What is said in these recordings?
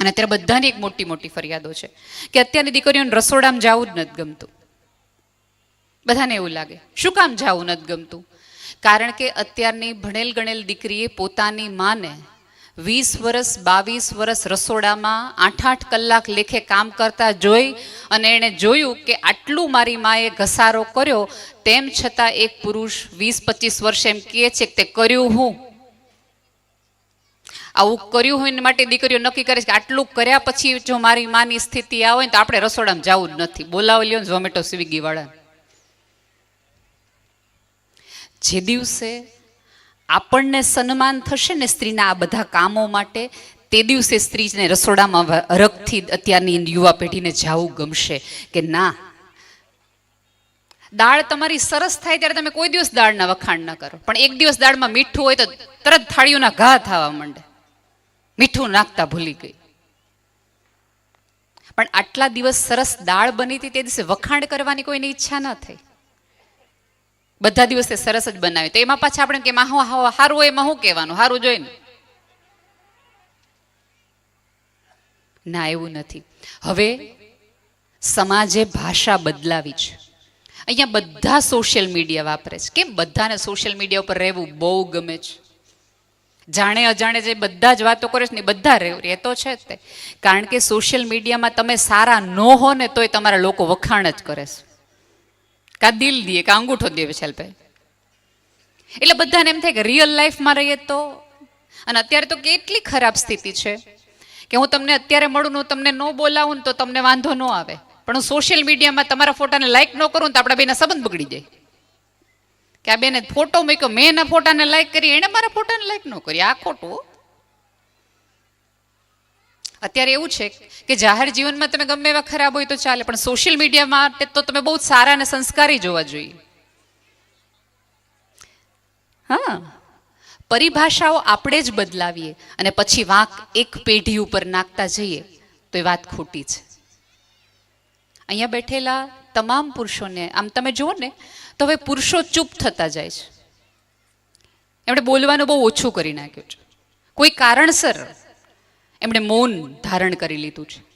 અને અત્યારે બધાની એક મોટી મોટી ફરિયાદો છે કે અત્યારની દીકરીઓને રસોડામાં જવું જ નથી ગમતું. બધાને એવું લાગે. શું કામ જવું નથી ગમતું? કારણ કે અત્યારની ભણેલ ગણેલ દીકરીએ પોતાની માને વીસ વર્ષ બાવીસ વર્ષ રસોડામાં આઠ આઠ કલાક લેખે કામ કરતા જોઈ અને એણે જોયું કે આટલું મારી માએ ઘસારો કર્યો, તેમ છતાં એક પુરુષ વીસ પચીસ વર્ષ એમ કહે છે કે તે કર્યું હું. આવું કર્યું હોય ને માટે દીકરીઓ નક્કી કરે છે કે આટલું કર્યા પછી જો મારી માની સ્થિતિ આવે ને તો આપણે રસોડામાં જવું જ નથી. બોલાવી લ્યો ને ઝોમેટો સ્વિગી વાળા. જે દિવસે આપણને સન્માન થશે ને સ્ત્રીના આ બધા કામો માટે, તે દિવસે સ્ત્રીને રસોડામાં વ- અત્યારની યુવા પેઢીને જવું ગમશે કે ના? દાળ તમારી સરસ થાય ત્યારે તમે કોઈ દિવસ દાળના વખાણ ન કરો. પણ એક દિવસ દાળમાં મીઠું હોય તો તરત થાળીઓના ઘા થવા માંડે. મીઠું નાખતા ભૂલી ગઈ. પણ આટલા દિવસ સરસ દાળ બની હતી તે દિવસે વખાણ કરવાની કોઈની ઈચ્છા ન થઈ. બધા દિવસે સરસ જ બનાવે તો એમાં પાછા આપણે કે હારો સારું હોય એમાં શું કહેવાનું? સારું જોઈને. ના, એવું નથી. હવે સમાજે ભાષા બદલાવી છે. અહીંયા બધા સોશિયલ મીડિયા વાપરે છે. કેમ? બધાને સોશિયલ મીડિયા ઉપર રહેવું બહુ ગમે છે. જાણે અજાણે જે બધા જ વાતો કરે છે ને બધા રહે- રહેતો છે જ તે. કારણ કે સોશિયલ મીડિયામાં તમે સારા ન હો ને તોય તમારા લોકો વખાણ જ કરે છે. કા દિલ દે કા અંગૂઠો દે વિશાલભાઈ એટલે બધાને એમ થાય કે રિયલ લાઈફમાં રહીએ તો અને અત્યારે તો કેટલી ખરાબ સ્થિતિ છે કે હું તમને અત્યારે મળું હું તમને ન બોલાવું તો તમને વાંધો ન આવે. પણ હું સોશિયલ મીડિયામાં તમારા ફોટાને લાઈક ન કરું તો આપણા બેના સંબંધ બગડી જાય. કે આ બેને ફોટો મૂક્યો. મેં એના ફોટાને લાઈક કરી, એણે મારા ફોટાને લાઈક ન કરી આ ખોટું. અત્યારે એવું છે કે જાહેર જીવનમાં તમે ગમે એવા ખરાબ હોય તો ચાલે, પણ સોશિયલ મીડિયા માટે તો તમે બહુ સારા અને સંસ્કારી જોવા જોઈએ. હા. પરિભાષાઓ આપણે જ બદલાવીએ અને પછી વાંક એક પેઢી ઉપર નાખતા જઈએ, તો એ વાત ખોટી છે. અહીંયા બેઠેલા તમામ પુરુષોને, આમ તમે જુઓ ને, તો હવે પુરુષો ચૂપ થતા જાય છે. એમણે બોલવાનું બહુ ઓછું કરી નાખ્યું છે. કોઈ કારણસર એમણે મૌન ધારણ કરી લીધું છે.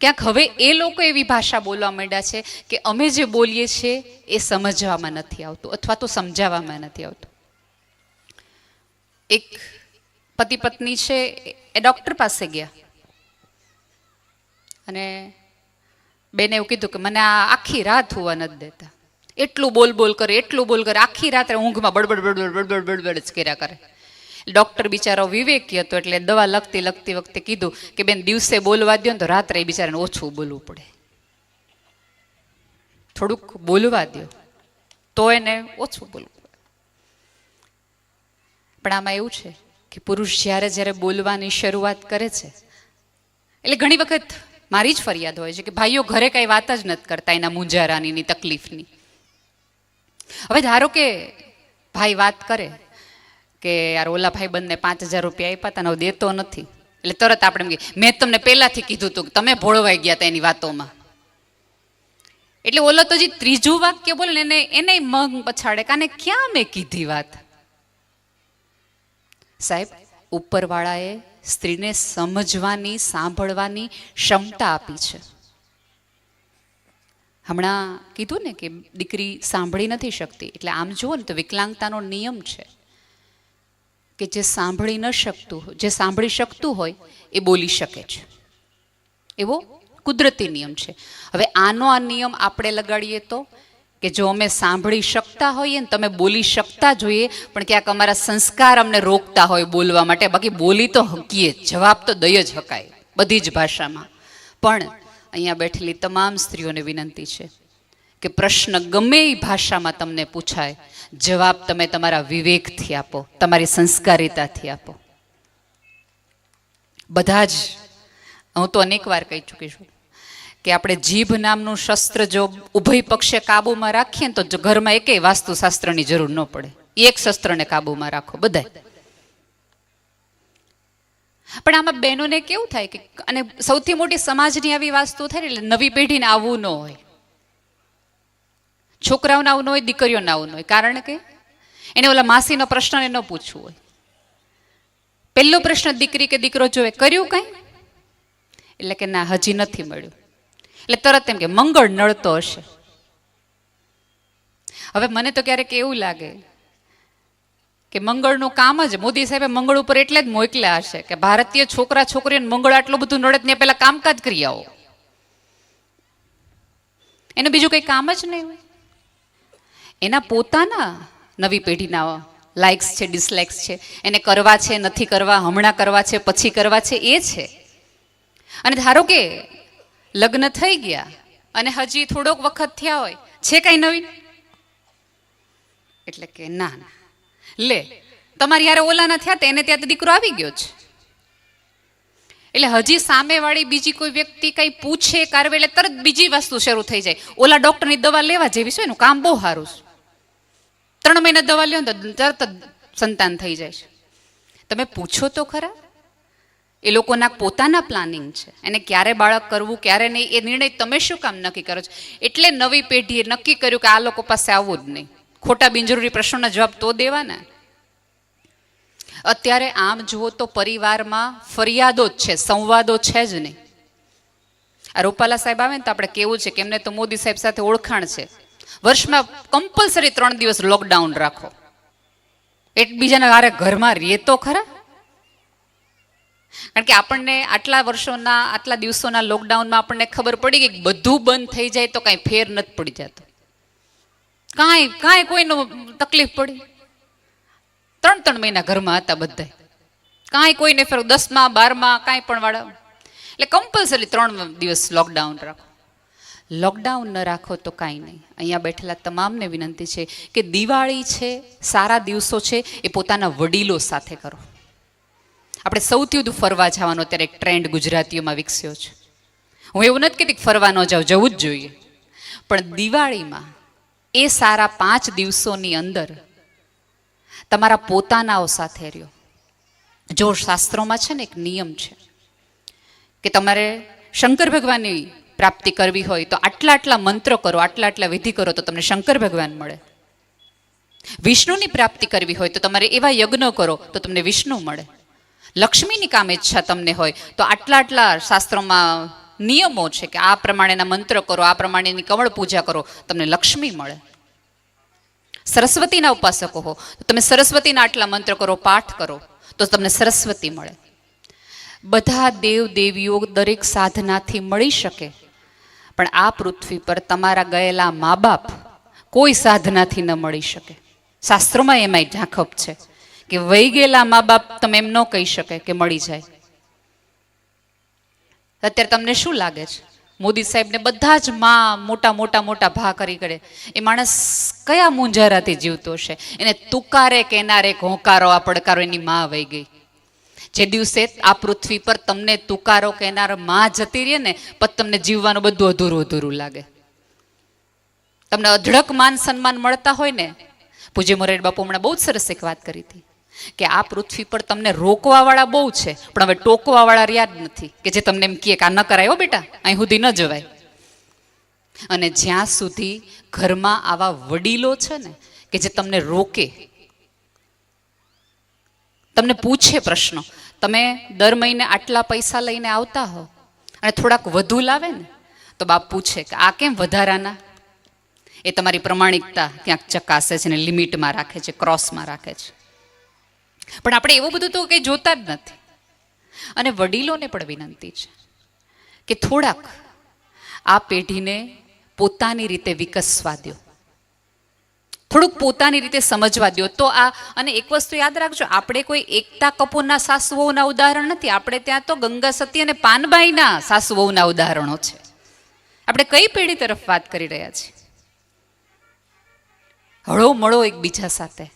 ક્યાંક હવે એ લોકો એવી ભાષા બોલવા માંડ્યા છે કે અમે જે બોલીએ છીએ એ સમજવામાં નથી આવતું, અથવા તો સમજાવવામાં નથી આવતું. એક પતિ પત્ની છે, એ ડૉક્ટર પાસે ગયા. અને બેને એવું કીધું કે મને આ આખી રાત હોવા નથી દેતા. એટલું બોલ બોલ કરે, એટલું બોલ કરે, આખી રાત્રે ઊંઘમાં બડબડ બડબડ બડબડ બડબડ જ કર્યા કરે. ડૉક્ટર બિચારો વિવેકી હતો એટલે દવા લખતી લખતી વખતે કીધું કે બેન દિવસે બોલવા દો ને તો રાત્રે બિચારાને ઓછું બોલવું પડે. થોડુંક બોલવા દો તો એને ઓછું બોલવું પડે. પણ આમાં એવું છે કે પુરુષ જ્યારે જ્યારે બોલવાની શરૂઆત કરે છે, એટલે ઘણી વખત મારી જ ફરિયાદ હોય છે કે ભાઈઓ ઘરે કાંઈ વાત જ નથી કરતા એના મુંજારાની તકલીફની. હવે ધારો કે ભાઈ વાત કરે કે યાર ઓલા ભાઈ બંને પાંચ હજાર રૂપિયા આપ્યા હતા હવે દેતો નથી. એટલે તરત આપણે એમ મેં તમને પહેલાંથી કીધું હતું કે તમે ભોળવાઈ ગયા હતા એની વાતોમાં. એટલે ઓલો તો જે ત્રીજું વાક્ય બોલે ને એને મગ પછાડે કાને ક્યાં મેં કીધી વાત? સાહેબ ઉપરવાળાએ સ્ત્રીને સમજવાની, સાંભળવાની ક્ષમતા આપી છે. હમણાં કીધું ને કે દીકરી સાંભળી નથી શકતી. એટલે આમ જુઓ ને તો વિકલાંગતાનો નિયમ છે કે જે સાંભળી ન શકતું જે સાંભળી શકતું હોય એ બોલી શકે છે. એવો કુદરતી નિયમ છે. હવે આનો આ નિયમ આપણે લગાડીએ તો કે જો અમે સાંભળી શકતા હોઈએ ને તમે બોલી શકતા જોઈએ, પણ ક્યાંક અમારા સંસ્કાર અમને રોકતા હોય બોલવા માટે. બાકી બોલી તો હકીએ, જવાબ તો દઈ જ હકાય, બધી જ ભાષામાં. પણ અહીંયા બેઠેલી તમામ સ્ત્રીઓને વિનંતી છે કે પ્રશ્ન ગમે એ ભાષામાં તમને પૂછાય, જવાબ તમે તમારા વિવેકથી આપો, તમારી સંસ્કારિતાથી આપો. બધા જ, હું તો અનેક વાર કહી ચૂકી છું કે આપણે જીભ નામનું શસ્ત્ર જો ઉભય પક્ષે કાબૂમાં રાખીએ તો ઘરમાં એકેય વાસ્તુશાસ્ત્રની જરૂર ન પડે. એક શસ્ત્રને કાબૂમાં રાખો, બધાય. પણ આમાં બહેનોને કેવું થાય કે, અને સૌથી મોટી સમાજની આવી વાસ્તુ થાય એટલે નવી પેઢીને આવવું ન હોય. છોકરાઓને આવું ન હોય, દીકરીઓને આવું ન હોય. કારણ કે એને ઓલા માસીનો પ્રશ્નને ન પૂછવું હોય. પહેલો પ્રશ્ન દીકરી કે દીકરો જોવે, કર્યું કંઈ? એટલે કે ના, હજી નથી મળ્યું. એટલે તરત એમ કે મંગળ નડતો હશે. હવે મને તો ક્યારેક એવું લાગે કે મંગળનું કામ જ, મોદી સાહેબે મંગળ ઉપર એટલે જ મોકલ્યા હશે કે ભારતીય છોકરા છોકરીઓને મંગળ આટલું બધું નડે ને પહેલા કામકાજ કરી આવો. એનું બીજું કંઈ કામ જ નહીં એના પોતાના નવી પેઢીના લાઇક્સ છે ડિસલાઇક્સ છે, એને કરવા છે, નથી કરવા, હમણાં કરવા છે, પછી કરવા છે, એ છે. અને ધારો કે લગ્ન થઈ ગયા અને હજી થોડોક વખત થયા હોય. છે કઈ નવીન? એટલે કે ના ના. લે, તમારી યારે ઓલાના થયા તેને ત્યાં દીકરો આવી ગયો છે. એટલે હજી સામેવાળી બીજી કોઈ વ્યક્તિ કંઈ પૂછે કારવે એટલે તરત બીજી વસ્તુ શરૂ થઈ જાય. ઓલા ડૉક્ટરની દવા લેવા જેવી છે એનું કામ બહુ સારું છે. ત્રણ મહિના દવા લ્યો તો તરત સંતાન થઈ જાય છે. તમે પૂછો તો ખરા. એ લોકોના પોતાના પ્લાનિંગ છે. એને ક્યારે બાળક કરવું, ક્યારે નહીં, એ નિર્ણય તમે શું કામ નક્કી કરો છો? એટલે નવી પેઢીએ નક્કી કર્યું કે આ લોકો પાસે આવવું જ નહીં. ખોટા બિનજરૂરી પ્રશ્નોના જવાબ તો દેવાના. અત્યારે આમ જુઓ તો પરિવારમાં ફરિયાદો જ છે, સંવાદો છે જ નહીં. આ રૂપાલા સાહેબ આવે ને તો આપણે કેવું છે કે એમને તો મોદી સાહેબ સાથે ઓળખાણ છે. વર્ષમાં કમ્પલસરી ત્રણ દિવસ લોકડાઉન રાખો. એકબીજાના વારે ઘરમાં રહે તો ખરા? કારણ કે આપણને આટલા વર્ષોના, આટલા દિવસોના લોકડાઉનમાં આપણને ખબર પડી કે બધું બંધ થઈ જાય તો કાંઈ ફેર નથી પડી જતો. કાંઈ કાંઈ કોઈનો તકલીફ પડી. ત્રણ ત્રણ મહિના ઘરમાં હતા બધા કાંઈ કોઈને ફેર દસમાં, બારમાં, કાંઈ પણ વાળા. એટલે કમ્પલસરી ત્રણ દિવસ લોકડાઉન રાખો. લોકડાઉન ન રાખો તો કાંઈ નહીં. અહીંયા બેઠેલા તમામને વિનંતી છે કે દિવાળી છે, સારા દિવસો છે, એ પોતાના વડીલો સાથે કરો. આપણે સૌથી વધુ ફરવા જવાનો અત્યારે એક ટ્રેન્ડ ગુજરાતીઓમાં વિકસ્યો છે. હું એવું નથી કહેતી ફરવા ન જાઉં, જવું જ જોઈએ. પણ દિવાળીમાં એ સારા પાંચ દિવસોની અંદર તમારા પોતાનાઓ સાથે રહ્યો. જો શાસ્ત્રોમાં છે ને એક નિયમ છે કે તમારે શંકર ભગવાનની પ્રાપ્તિ કરવી હોય તો આટલા આટલા મંત્ર કરો, આટલા આટલા વિધિ કરો તો તમને શંકર ભગવાન મળે. વિષ્ણુની પ્રાપ્તિ કરવી હોય તો તમારે એવા યજ્ઞો કરો તો તમને વિષ્ણુ મળે. લક્ષ્મીની કામ ઈચ્છા તમને હોય, તો આટલા આટલા શાસ્ત્રોમાં નિયમો છે કે આ પ્રમાણેના મંત્ર કરો, આ પ્રમાણેની કમળ પૂજા કરો, તમને લક્ષ્મી મળે. સરસ્વતીના ઉપાસકો હો, તો તમે સરસ્વતીના આટલા મંત્ર કરો, પાઠ કરો, તો તમને સરસ્વતી મળે. બધા દેવ દેવીઓ દરેક સાધનાથી મળી શકે, પણ આ પૃથ્વી પર તમારા ગયેલા મા બાપ કોઈ સાધનાથી ન મળી શકે. શાસ્ત્રોમાં એમાંય ઝાંખપ છે. કે વહી ગયેલા મા બાપ તમે એમ ન કહી શકે કે મળી જાય. અત્યારે તમને શું લાગે છે? મોદી સાહેબને બધા જ માં મોટા મોટા મોટા ભા કરી કરે એ માણસ કયા મુંજારાથી જીવતો હશે? એને તુકારે કેનારે ઘોંકારો આ પડકારો એની માં વહી ગઈ. જે દિવસે આ પૃથ્વી પર તમને તુકારો કહેનારમાં જતી રહે ને, પછી તમને જીવવાનું બધું અધૂરું અધૂરું લાગે. તમને અઢળક માન સન્માન મળતા હોય ને, પૂજ્ય મોરેડ બાપુ હમણાં બહુ જ સરસ એક વાત કરી હતી. કે આ પૃથ્વી પર તમને રોકવાવાળા બહુ છે, પણ હવે ટોકવાવાળા રહ્યા જ નથી. કે જે તમને એમ કહે કે આ ન કરાયો બેટા, અહીં સુધી ન જવાય. અને જ્યાં સુધી ઘરમાં આવા વડીલો છે ને, કે જે તમને રોકે, તમને પૂછે પ્રશ્નો, તમે દર મહિને આટલા પૈસા લઈને આવતા હો, અને થોડાક વધુ લાવે ને, તો બાપ પૂછે કે આ કેમ વધારાના? એ તમારી પ્રમાણિકતા ક્યાંક ચકાસે છે ને, લિમિટમાં રાખે છે, ક્રોસમાં રાખે છે. પણ આપણે એવું બધું તો કંઈ જોતા જ નથી. અને વડીલોને પણ વિનંતી છે કે થોડાક આ પેઢીને પોતાની રીતે વિકસવા દો. થોડુંક પોતાની રીતે સમજવા દો. તો આ, અને એક વસ્તુ યાદ રાખજો, આપણે કોઈ એકતા કપૂરના સાસુઓના ઉદાહરણ નથી. આપણે ત્યાં તો ગંગા સતી અને પાનબાઈના સાસુઓના ઉદાહરણો છે. આપણે કઈ પેઢી તરફ વાત કરી રહ્યા છીએ? હળો મળો એકબીજા સાથે.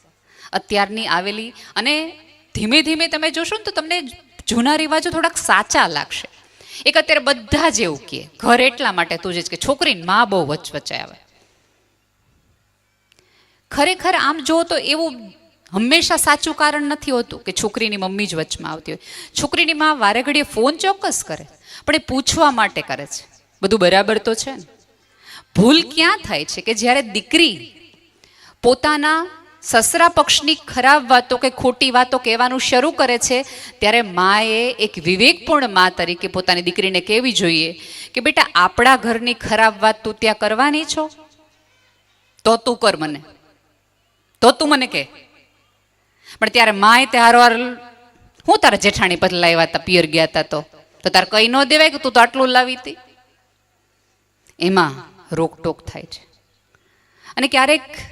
અત્યારની આવેલી. અને ધીમે ધીમે તમે જોશો ને તો તમને જૂના રિવાજો થોડાક સાચા લાગશે. એક અત્યારે બધા જ એવું કહે ઘર એટલા માટે તું જ કે છોકરીને મા બહુ વચવચે આવે ખરેખર આમ જો તો એવું હંમેશા સાચું કારણ નથી હોતું કે છોકરીની મમ્મી જ વચમાં આવતી હોય. છોકરીની માં વારે ઘડીએ ફોન ચોક્કસ કરે, પણ એ પૂછવા માટે કરે છે. બધું બરાબર તો છે ને? ભૂલ ક્યાં થાય છે કે જ્યારે દીકરી પોતાના સસરા પક્ષની ખરાબ વાતો કે ખોટી વાતો કહેવાનું શરૂ કરે છે, ત્યારે માએ એક વિવેકપૂર્ણ મા તરીકે પોતાની દીકરીને કહેવી જોઈએ કે, બેટા, આપણા ઘરની ખરાબ વાત તું ત્યાં કરવાની છો? તો તું કર મને. તો તું મને કહે. પણ ત્યારે માએ તે હારવાર, હું તારા જેઠાણી પર લાવ્યા હતા પિયર ગયા હતા તો? તો તારે કઈ ન દેવાય કે તું તો આટલું લાવી હતી એમાં રોકટોક થાય છે. અને ક્યારેક